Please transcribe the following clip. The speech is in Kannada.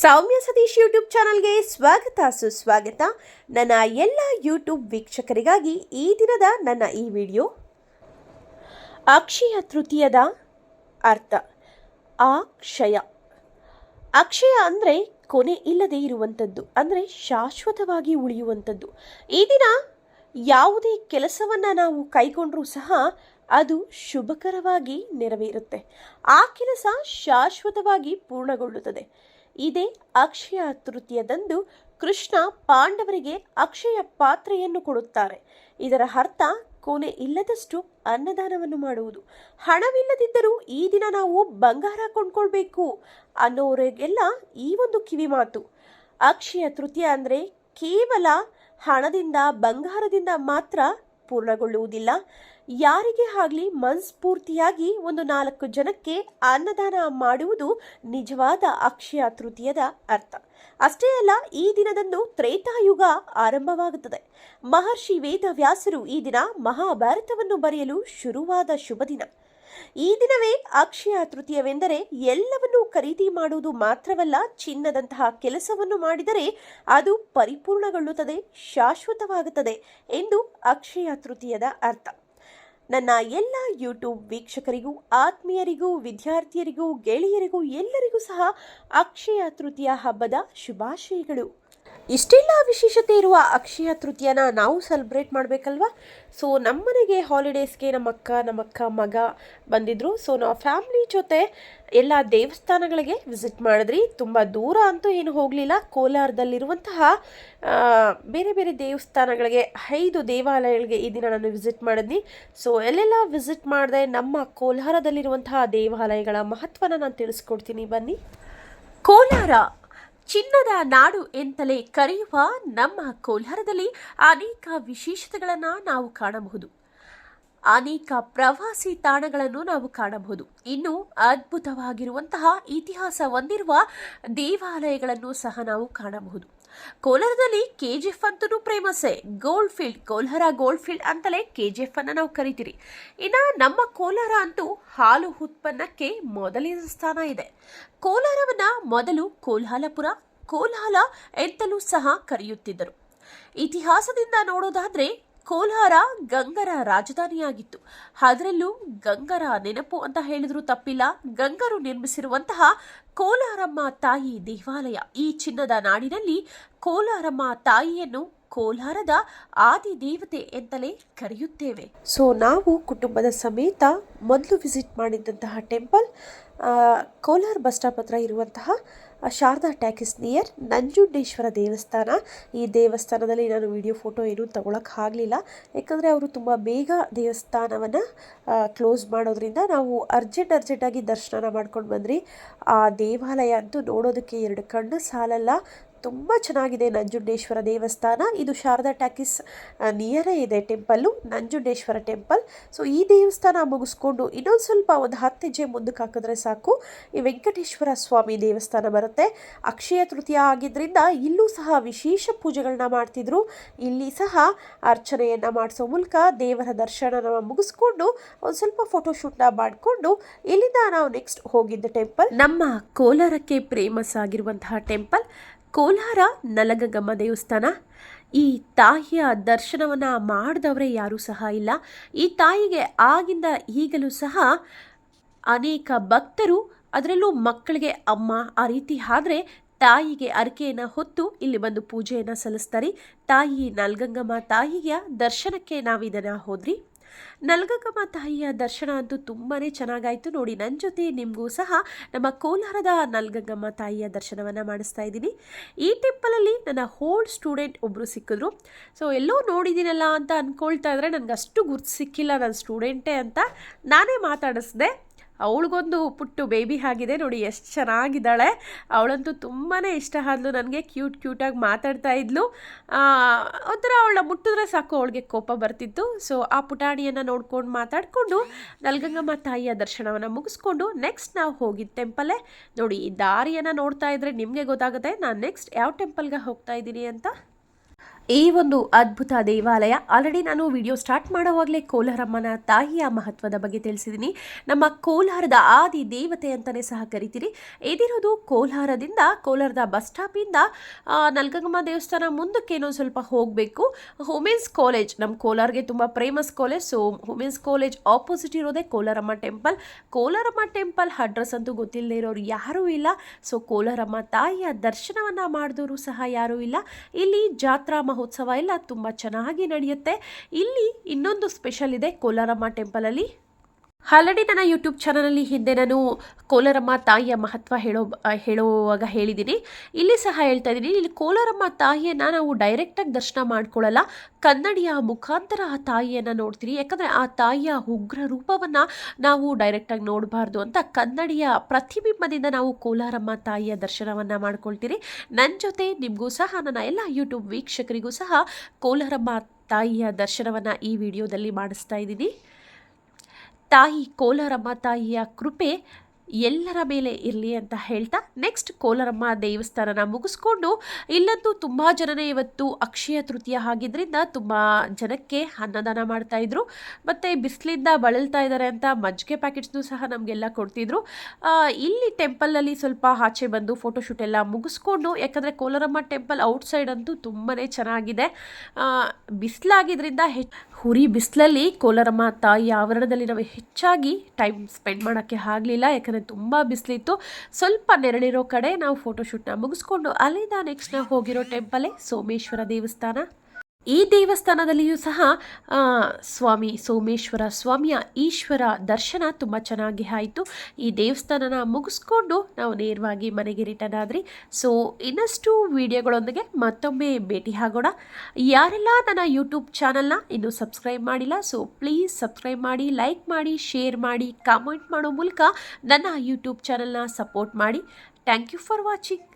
ಸೌಮ್ಯ ಸತೀಶ್ ಯೂಟ್ಯೂಬ್ ಚಾನಲ್ಗೆ ಸ್ವಾಗತ, ಸುಸ್ವಾಗತ. ನನ್ನ ಎಲ್ಲ ಯೂಟ್ಯೂಬ್ ವೀಕ್ಷಕರಿಗಾಗಿ ಈ ದಿನದ ನನ್ನ ಈ ವಿಡಿಯೋ. ಅಕ್ಷಯ ತೃತೀಯದ ಅರ್ಥ. ಅಕ್ಷಯ. ಅಕ್ಷಯ ಅಂದರೆ ಕೊನೆ ಇಲ್ಲದೆ ಇರುವಂಥದ್ದು, ಅಂದರೆ ಶಾಶ್ವತವಾಗಿ ಉಳಿಯುವಂಥದ್ದು. ಈ ದಿನ ಯಾವುದೇ ಕೆಲಸವನ್ನು ನಾವು ಕೈಗೊಂಡರೂ ಸಹ ಅದು ಶುಭಕರವಾಗಿ ನೆರವೇರುತ್ತೆ. ಆ ಕೆಲಸ ಶಾಶ್ವತವಾಗಿ ಪೂರ್ಣಗೊಳ್ಳುತ್ತದೆ. ಇದೇ ಅಕ್ಷಯ ತೃತೀಯದಂದು ಕೃಷ್ಣ ಪಾಂಡವರಿಗೆ ಅಕ್ಷಯ ಪಾತ್ರೆಯನ್ನು ಕೊಡುತ್ತಾರೆ. ಇದರ ಅರ್ಥ ಕೊನೆ ಇಲ್ಲದಷ್ಟು ಅನ್ನದಾನವನ್ನು ಮಾಡುವುದು. ಹಣವಿಲ್ಲದಿದ್ದರೂ ಈ ದಿನ ನಾವು ಬಂಗಾರ ಕೊಂಡ್ಕೊಳ್ಬೇಕು ಅನ್ನೋರಿಗೆಲ್ಲ ಈ ಒಂದು ಕಿವಿ ಮಾತು. ಅಕ್ಷಯ ತೃತೀಯ ಅಂದರೆ ಕೇವಲ ಹಣದಿಂದ, ಬಂಗಾರದಿಂದ ಮಾತ್ರ ಪೂರ್ಣಗೊಳ್ಳುವುದಿಲ್ಲ. ಯಾರಿಗೆ ಆಗಲಿ ಮನಸ್ಫೂರ್ತಿಯಾಗಿ ಒಂದು ನಾಲ್ಕು ಜನಕ್ಕೆ ಅನ್ನದಾನ ಮಾಡುವುದು ನಿಜವಾದ ಅಕ್ಷಯ ತೃತೀಯದ ಅರ್ಥ. ಅಷ್ಟೇ ಅಲ್ಲ, ಈ ದಿನದಂದು ತ್ರೇತಾಯುಗ ಆರಂಭವಾಗುತ್ತದೆ. ಮಹರ್ಷಿ ವೇದವ್ಯಾಸರು ಈ ದಿನ ಮಹಾಭಾರತವನ್ನು ಬರೆಯಲು ಶುರುವಾದ ಶುಭ ದಿನ ಈ ದಿನವೇ ಅಕ್ಷಯ ತೃತೀಯವೆಂದರೆ ಎಲ್ಲವನ್ನೂ ಖರೀದಿ ಮಾಡುವುದು ಮಾತ್ರವಲ್ಲ, ಚಿನ್ನದಂತಹ ಕೆಲಸವನ್ನು ಮಾಡಿದರೆ ಅದು ಪರಿಪೂರ್ಣಗೊಳ್ಳುತ್ತದೆ, ಶಾಶ್ವತವಾಗುತ್ತದೆ ಎಂದು ಅಕ್ಷಯ ತೃತೀಯದ ಅರ್ಥ. ನನ್ನ ಎಲ್ಲ ಯೂಟ್ಯೂಬ್ ವೀಕ್ಷಕರಿಗೂ, ಆತ್ಮೀಯರಿಗೂ, ವಿದ್ಯಾರ್ಥಿಯರಿಗೂ, ಗೆಳೆಯರಿಗೂ ಎಲ್ಲರಿಗೂ ಸಹ ಅಕ್ಷಯ ತೃತೀಯ ಹಬ್ಬದ ಶುಭಾಶಯಗಳು. ಇಷ್ಟೆಲ್ಲ ವಿಶೇಷತೆ ಇರುವ ಅಕ್ಷಯ ತೃತೀಯನ ನಾವು ಸೆಲೆಬ್ರೇಟ್ ಮಾಡಬೇಕಲ್ವಾ? ಸೊ ನಮ್ಮನೆಗೆ ಹಾಲಿಡೇಸ್ಗೆ ನಮ್ಮ ಅಕ್ಕ ನಮ್ಮ ಅಕ್ಕ ಮಗ ಬಂದಿದ್ದರು ಸೊ ನಾವು ಫ್ಯಾಮ್ಲಿ ಜೊತೆ ಎಲ್ಲ ದೇವಸ್ಥಾನಗಳಿಗೆ ವಿಸಿಟ್ ಮಾಡಿದ್ರಿ. ತುಂಬ ದೂರ ಅಂತೂ ಏನು ಹೋಗಲಿಲ್ಲ. ಕೋಲಾರದಲ್ಲಿರುವಂತಹ ಬೇರೆ ಬೇರೆ ದೇವಸ್ಥಾನಗಳಿಗೆ ಐದು ದೇವಾಲಯಗಳಿಗೆ ಈ ದಿನ ನಾನು ವಿಸಿಟ್ ಮಾಡಿದ್ನಿ. ಸೊ ಎಲ್ಲೆಲ್ಲ ವಿಸಿಟ್ ಮಾಡಿದೆ ನಮ್ಮ ಕೋಲಾರದಲ್ಲಿರುವಂತಹ ದೇವಾಲಯಗಳ ಮಹತ್ವನ ನಾನು ತಿಳಿಸ್ಕೊಡ್ತೀನಿ. ಬನ್ನಿ. ಕೋಲಾರ ಚಿನ್ನದ ನಾಡು ಎಂತಲೇ ಕರೆಯುವ ನಮ್ಮ ಕೋಲಾರದಲ್ಲಿ ಅನೇಕ ವಿಶೇಷತೆಗಳನ್ನು ನಾವು ಕಾಣಬಹುದು. ಅನೇಕ ಪ್ರವಾಸಿ ತಾಣಗಳನ್ನು ನಾವು ಕಾಣಬಹುದು. ಇನ್ನು ಅದ್ಭುತವಾಗಿರುವಂತಹ ಇತಿಹಾಸ ಹೊಂದಿರುವ ದೇವಾಲಯಗಳನ್ನು ಸಹ ನಾವು ಕಾಣಬಹುದು. ಕೋಲಾರದಲ್ಲಿ ಕೆಜಿಎಫ್ ಅಂತೂ ಪ್ರೇಮಸೆ. Gold field Kolar gold field ಅಂತಲೇ ಕೆಜಿಎಫ್ ಅನ್ನ ನಾವು ಕರಿತೀರಿ. ಇನ್ನು ನಮ್ಮ ಕೋಲಾರ ಅಂತೂ ಹಾಲು ಉತ್ಪನ್ನಕ್ಕೆ ಮೊದಲಿನ ಸ್ಥಾನ ಇದೆ. ಕೋಲಾರವನ್ನ ಮೊದಲು ಕೋಲ್ಹಾಲಪುರ, ಕೋಲ್ಹಾಲ ಎಂತಲೂ ಸಹ ಕರೆಯುತ್ತಿದ್ದರು. ಇತಿಹಾಸದಿಂದ ನೋಡೋದಾದ್ರೆ ಕೋಲಾರ ಗಂಗರ ರಾಜಧಾನಿಯಾಗಿತ್ತು. ಅದರಲ್ಲೂ ಗಂಗರ ನೆನಪು ಅಂತ ಹೇಳಿದ್ರು ತಪ್ಪಿಲ್ಲ. ಗಂಗರು ನಿರ್ಮಿಸಿರುವಂತಹ ಕೋಲಾರಮ್ಮ ತಾಯಿ ದೇವಾಲಯ ಈ ಚಿನ್ನದ ನಾಡಿನಲ್ಲಿ ಕೋಲಾರಮ್ಮ ತಾಯಿಯನ್ನು ಕೋಲಾರದ ಆದಿ ದೇವತೆ ಎಂತಲೇ ಕರೆಯುತ್ತೇವೆ. ಸೊ ನಾವು ಕುಟುಂಬದ ಸಮೇತ ಮೊದಲು ವಿಸಿಟ್ ಮಾಡಿದ್ದಂತಹ ಟೆಂಪಲ್ ಕೋಲಾರ ಬಸ್ ಸ್ಟಾಪ್ ಹತ್ರ ಇರುವಂತಹ ಶಾರದಾ ಟ್ಯಾಕಿಸ್ ನಿಯರ್ ನಂಜುಂಡೇಶ್ವರ ದೇವಸ್ಥಾನ. ಈ ದೇವಸ್ಥಾನದಲ್ಲಿ ನಾನು ವಿಡಿಯೋ, ಫೋಟೋ ಏನೂ ತಗೊಳಕ್ಕೆ ಆಗಲಿಲ್ಲ. ಯಾಕಂದರೆ ಅವರು ತುಂಬ ಬೇಗ ದೇವಸ್ಥಾನವನ್ನು ಕ್ಲೋಸ್ ಮಾಡೋದ್ರಿಂದ ನಾವು ಅರ್ಜೆಂಟ್, ಅರ್ಜೆಂಟಾಗಿ ದರ್ಶನ ಮಾಡ್ಕೊಂಡು ಬಂದ್ರಿ ಆ ದೇವಾಲಯ ಅಂತೂ ನೋಡೋದಕ್ಕೆ ಎರಡು ಕಣ್ಣು ಸಾಲಲ್ಲ. ತುಂಬ ಚೆನ್ನಾಗಿದೆ ನಂಜುಂಡೇಶ್ವರ ದೇವಸ್ಥಾನ. ಇದು ಶಾರದಾ ಟ್ಯಾಕಿಸ್ ನಿಯರೇ ಇದೆ ಟೆಂಪಲ್ಲು, ನಂಜುಂಡೇಶ್ವರ ಟೆಂಪಲ್. ಸೊ ಈ ದೇವಸ್ಥಾನ ಮುಗಿಸ್ಕೊಂಡು ಇನ್ನೊಂದು ಸ್ವಲ್ಪ ಒಂದು ಹತ್ತು ಹೆಜ್ಜೆ ಮುಂದಕ್ಕೆ ಹಾಕಿದ್ರೆ ಸಾಕು. ಈ ವೆಂಕಟೇಶ್ವರ ಸ್ವಾಮಿ ದೇವಸ್ಥಾನ ಬರುತ್ತೆ. ಅಕ್ಷಯ ತೃತೀಯ ಆಗಿದ್ದರಿಂದ ಇಲ್ಲೂ ಸಹ ವಿಶೇಷ ಪೂಜೆಗಳನ್ನ ಮಾಡ್ತಿದ್ರು. ಇಲ್ಲಿ ಸಹ ಅರ್ಚನೆಯನ್ನು ಮಾಡಿಸೋ ಮೂಲಕ ದೇವರ ದರ್ಶನ ಮುಗಿಸ್ಕೊಂಡು ಒಂದು ಸ್ವಲ್ಪ ಫೋಟೋಶೂಟ್ನ ಮಾಡಿಕೊಂಡು ಇಲ್ಲಿಂದ ನಾವು ನೆಕ್ಸ್ಟ್ ಹೋಗಿದ್ದ ಟೆಂಪಲ್ ನಮ್ಮ ಕೋಲಾರಕ್ಕೆ ಪ್ರೇಮಸ್ ಆಗಿರುವಂತಹ ಟೆಂಪಲ್ ಕೋಲಾರ ನಲಗಂಗಮ್ಮ ದೇವಸ್ಥಾನ. ಈ ತಾಯಿಯ ದರ್ಶನವನ್ನು ಮಾಡಿದವರೇ ಯಾರೂ ಸಹ ಇಲ್ಲ. ಈ ತಾಯಿಗೆ ಆಗಿಂದ ಈಗಲೂ ಸಹ ಅನೇಕ ಭಕ್ತರು, ಅದರಲ್ಲೂ ಮಕ್ಕಳಿಗೆ ಅಮ್ಮ ಆ ರೀತಿ ಆದರೆ ತಾಯಿಗೆ ಅರಕೆಯನ್ನು ಹೊತ್ತು ಇಲ್ಲಿ ಬಂದು ಪೂಜೆಯನ್ನು ಸಲ್ಲಿಸ್ತಾರೆ. ತಾಯಿ ನಲ್ಗಂಗಮ್ಮ ತಾಯಿಯ ದರ್ಶನಕ್ಕೆ ನಾವು ಇದನ್ನು ಹೋದ್ರಿ. ನಲ್ಗಂಗಮ್ಮ ತಾಯಿಯ ದರ್ಶನ ಅಂತೂ ತುಂಬಾ ಚೆನ್ನಾಗಾಯಿತು. ನೋಡಿ ನನ್ನ ಜೊತೆ ನಿಮಗೂ ಸಹ ನಮ್ಮ ಕೋಲಾರದ ನಲ್ಗಂಗಮ್ಮ ತಾಯಿಯ ದರ್ಶನವನ್ನು ಮಾಡಿಸ್ತಾ ಇದ್ದೀನಿ. ಈ ಟೆಂಪಲಲ್ಲಿ ನನ್ನ ಹೋಲ್ ಸ್ಟೂಡೆಂಟ್ ಒಬ್ಬರು ಸಿಕ್ಕಿದ್ರು. ಸೊ ಎಲ್ಲೋ ನೋಡಿದ್ದೀನಲ್ಲ ಅಂತ ಅಂದ್ಕೊಳ್ತಾ ಇದ್ರೆ ನನಗೆ ಅಷ್ಟು ಗುರ್ತು ಸಿಕ್ಕಿಲ್ಲ ನನ್ನ ಸ್ಟೂಡೆಂಟೇ ಅಂತ ನಾನೇ ಮಾತಾಡಿಸ್ದೆ. ಅವಳಿಗೊಂದು ಪುಟ್ಟು ಬೇಬಿ ಆಗಿದೆ ನೋಡಿ, ಎಷ್ಟು ಚೆನ್ನಾಗಿದ್ದಾಳೆ. ಅವಳಂತೂ ತುಂಬಾ ಇಷ್ಟ ಆದ್ಲು, ನನಗೆ ಕ್ಯೂಟ್ ಕ್ಯೂಟಾಗಿ ಮಾತಾಡ್ತಾ ಇದ್ಲು. ಒಂಥರ ಅವಳನ್ನ ಮುಟ್ಟಿದ್ರೆ ಸಾಕು, ಅವಳಿಗೆ ಕೋಪ ಬರ್ತಿತ್ತು. ಸೊ ಆ ಪುಟಾಣಿಯನ್ನು ನೋಡ್ಕೊಂಡು ಮಾತಾಡಿಕೊಂಡು ನಲ್ಗಂಗಮ್ಮ ತಾಯಿಯ ದರ್ಶನವನ್ನು ಮುಗಿಸ್ಕೊಂಡು ನೆಕ್ಸ್ಟ್ ನಾವು ಹೋಗಿದ್ದ ಟೆಂಪಲ್ಲೇ ನೋಡಿ, ಈ ದಾರಿಯನ್ನು ನೋಡ್ತಾ ಇದ್ರೆ ನಿಮಗೆ ಗೊತ್ತಾಗುತ್ತೆ, ನಾನು ನೆಕ್ಸ್ಟ್ ಯಾವ ಟೆಂಪಲ್ಗೆ ಹೋಗ್ತಾ ಇದ್ದೀನಿ ಅಂತ. ಈ ಒಂದು ಅದ್ಭುತ ದೇವಾಲಯ. ಆಲ್ರೆಡಿ ನಾನು ವಿಡಿಯೋ ಸ್ಟಾರ್ಟ್ ಮಾಡುವಾಗಲೇ ಕೋಲಾರಮ್ಮನ ತಾಯಿಯ ಮಹತ್ವದ ಬಗ್ಗೆ ತಿಳಿಸಿದ್ದೀನಿ ನಮ್ಮ ಕೋಲಾರದ ಆದಿ ದೇವತೆ ಅಂತಲೇ ಸಹ ಕರಿತೀರಿ. ಇದಿರೋದು ಕೋಲಾರದಿಂದ, ಕೋಲಾರದ ಬಸ್ ಸ್ಟಾಪಿಂದ ನಲ್ಗಂಗಮ್ಮ ದೇವಸ್ಥಾನ ಮುಂದಕ್ಕೆ ಇನ್ನೊಂದು ಸ್ವಲ್ಪ ಹೋಗಬೇಕು. ವುಮೆನ್ಸ್ ಕಾಲೇಜ್ ನಮ್ಮ ಕೋಲಾರ್ಗೆ ತುಂಬ famous college so women's college opposite ಇರೋದೇ Kolaramma temple Kolaramma temple address ಅಂತೂ ಗೊತ್ತಿಲ್ಲದೆ ಇರೋರು ಯಾರೂ ಇಲ್ಲ. ಸೊ ಕೋಲಾರಮ್ಮ ತಾಯಿಯ ದರ್ಶನವನ್ನು ಮಾಡಿದವರು ಸಹ ಯಾರೂ ಇಲ್ಲ. ಇಲ್ಲಿ ಜಾತ್ರಾ ಮಹೋತ್ಸವ ಎಲ್ಲ ತುಂಬ ಚೆನ್ನಾಗಿ ನಡೆಯುತ್ತೆ. ಇಲ್ಲಿ ಇನ್ನೊಂದು ಸ್ಪೆಷಲ್ ಇದೆ ಕೋಲಾರಮ್ಮ ಟೆಂಪಲಲ್ಲಿ ಆಲ್ರೆಡಿ ನನ್ನ ಯೂಟ್ಯೂಬ್ ಚಾನಲಲ್ಲಿ ಹಿಂದೆ ನಾನು ಕೋಲಾರಮ್ಮ ತಾಯಿಯ ಮಹತ್ವ ಹೇಳೋ, ಹೇಳುವಾಗ ಹೇಳಿದ್ದೀನಿ. ಇಲ್ಲಿ ಸಹ ಹೇಳ್ತಾ ಇದ್ದೀನಿ. ಇಲ್ಲಿ ಕೋಲಾರಮ್ಮ ತಾಯಿಯನ್ನು ನಾವು ಡೈರೆಕ್ಟಾಗಿ ದರ್ಶನ ಮಾಡ್ಕೊಳ್ಳಲ್ಲ. ಕನ್ನಡಿಯ ಮುಖಾಂತರ ಆ ತಾಯಿಯನ್ನು ನೋಡ್ತೀರಿ. ಯಾಕಂದರೆ ಆ ತಾಯಿಯ ಉಗ್ರ ರೂಪವನ್ನು ನಾವು ಡೈರೆಕ್ಟಾಗಿ ನೋಡಬಾರ್ದು ಅಂತ ಕನ್ನಡಿಯ ಪ್ರತಿಬಿಂಬದಿಂದ ನಾವು ಕೋಲಾರಮ್ಮ ತಾಯಿಯ ದರ್ಶನವನ್ನು ಮಾಡ್ಕೊಳ್ತೀರಿ. ನನ್ನ ಜೊತೆ ನಿಮಗೂ ಸಹ, ನನ್ನ ಎಲ್ಲ ಯೂಟ್ಯೂಬ್ ವೀಕ್ಷಕರಿಗೂ ಸಹ ಕೋಲಾರಮ್ಮ ತಾಯಿಯ ದರ್ಶನವನ್ನು ಈ ವಿಡಿಯೋದಲ್ಲಿ ಮಾಡಿಸ್ತಾ ಇದ್ದೀನಿ. ತಾಯಿ ಕೋಲಾರಮ್ಮ ತಾಯಿಯ ಕೃಪೆ ಎಲ್ಲರ ಮೇಲೆ ಇರಲಿ ಅಂತ ಹೇಳ್ತಾ ನೆಕ್ಸ್ಟ್ ಕೋಲಾರಮ್ಮ ದೇವಸ್ಥಾನನ ಮುಗಿಸ್ಕೊಂಡು ಇಲ್ಲಂತೂ ತುಂಬ ಜನನೇ ಇವತ್ತು ಅಕ್ಷಯ ತೃತೀಯ ಆಗಿದ್ದರಿಂದ ತುಂಬ ಜನಕ್ಕೆ ಅನ್ನದಾನ ಮಾಡ್ತಾಯಿದ್ರು ಮತ್ತು ಬಿಸಿಲಿಂದ ಬಳಲ್ತಾ ಇದ್ದಾರೆ ಅಂತ ಮಜ್ಜಿಗೆ ಪ್ಯಾಕೆಟ್ಸ್ನು ಸಹ ನಮಗೆಲ್ಲ ಕೊಡ್ತಿದ್ರು. ಇಲ್ಲಿ ಟೆಂಪಲಲ್ಲಿ ಸ್ವಲ್ಪ ಆಚೆ ಬಂದು ಫೋಟೋಶೂಟ್ ಎಲ್ಲ ಮುಗಿಸ್ಕೊಂಡು, ಯಾಕಂದರೆ ಕೋಲಾರಮ್ಮ ಟೆಂಪಲ್ ಔಟ್ಸೈಡ್ ಅಂತೂ ತುಂಬಾ ಚೆನ್ನಾಗಿದೆ. ಬಿಸಿಲಾಗಿದ್ದರಿಂದ ಹೆಚ್ಚು ಹುರಿ ಬಿಸಿಲಲ್ಲಿ ಕೋಲಾರಮ್ಮ ತಾಯಿ ಆವರಣದಲ್ಲಿ ನಾವು ಹೆಚ್ಚಾಗಿ ಟೈಮ್ ಸ್ಪೆಂಡ್ ಮಾಡೋಕ್ಕೆ ಆಗಲಿಲ್ಲ, ಯಾಕಂದರೆ ತುಂಬ ಬಿಸಿಲಿತ್ತು. ಸ್ವಲ್ಪ ನೆರಳಿರೋ ಕಡೆ ನಾವು ಫೋಟೋಶೂಟ್ನ ಮುಗಿಸ್ಕೊಂಡು ಅಲ್ಲಿಂದ ನೆಕ್ಸ್ಟ್ ನಾವು ಹೋಗಿರೋ ಟೆಂಪಲೇ ಸೋಮೇಶ್ವರ ದೇವಸ್ಥಾನ. ಈ ದೇವಸ್ಥಾನದಲ್ಲಿಯೂ ಸಹ ಸ್ವಾಮಿ ಸೋಮೇಶ್ವರ, ಸ್ವಾಮಿಯ ಈಶ್ವರ ದರ್ಶನ ತುಂಬ ಚೆನ್ನಾಗಿ ಆಯಿತು. ಈ ದೇವಸ್ಥಾನನ ಮುಗಿಸ್ಕೊಂಡು ನಾವು ನೇರವಾಗಿ ಮನೆಗೆ ರಿಟರ್ನ್ ಆದ್ರಿ. ಸೊ ಇನ್ನಷ್ಟು ವಿಡಿಯೋಗಳೊಂದಿಗೆ ಮತ್ತೊಮ್ಮೆ ಭೇಟಿ ಆಗೋಣ. ಯಾರೆಲ್ಲ ನನ್ನ ಯೂಟ್ಯೂಬ್ ಚಾನಲ್ನ ಇನ್ನೂ ಸಬ್ಸ್ಕ್ರೈಬ್ ಮಾಡಿಲ್ಲ ಸೊ ಪ್ಲೀಸ್ ಸಬ್ಸ್ಕ್ರೈಬ್ ಮಾಡಿ ಲೈಕ್ ಮಾಡಿ ಶೇರ್ ಮಾಡಿ ಕಾಮೆಂಟ್ ಮಾಡೋ ಮೂಲಕ ನನ್ನ ಯೂಟ್ಯೂಬ್ ಚಾನಲ್ನ ಸಪೋರ್ಟ್ ಮಾಡಿ. Thank you for watching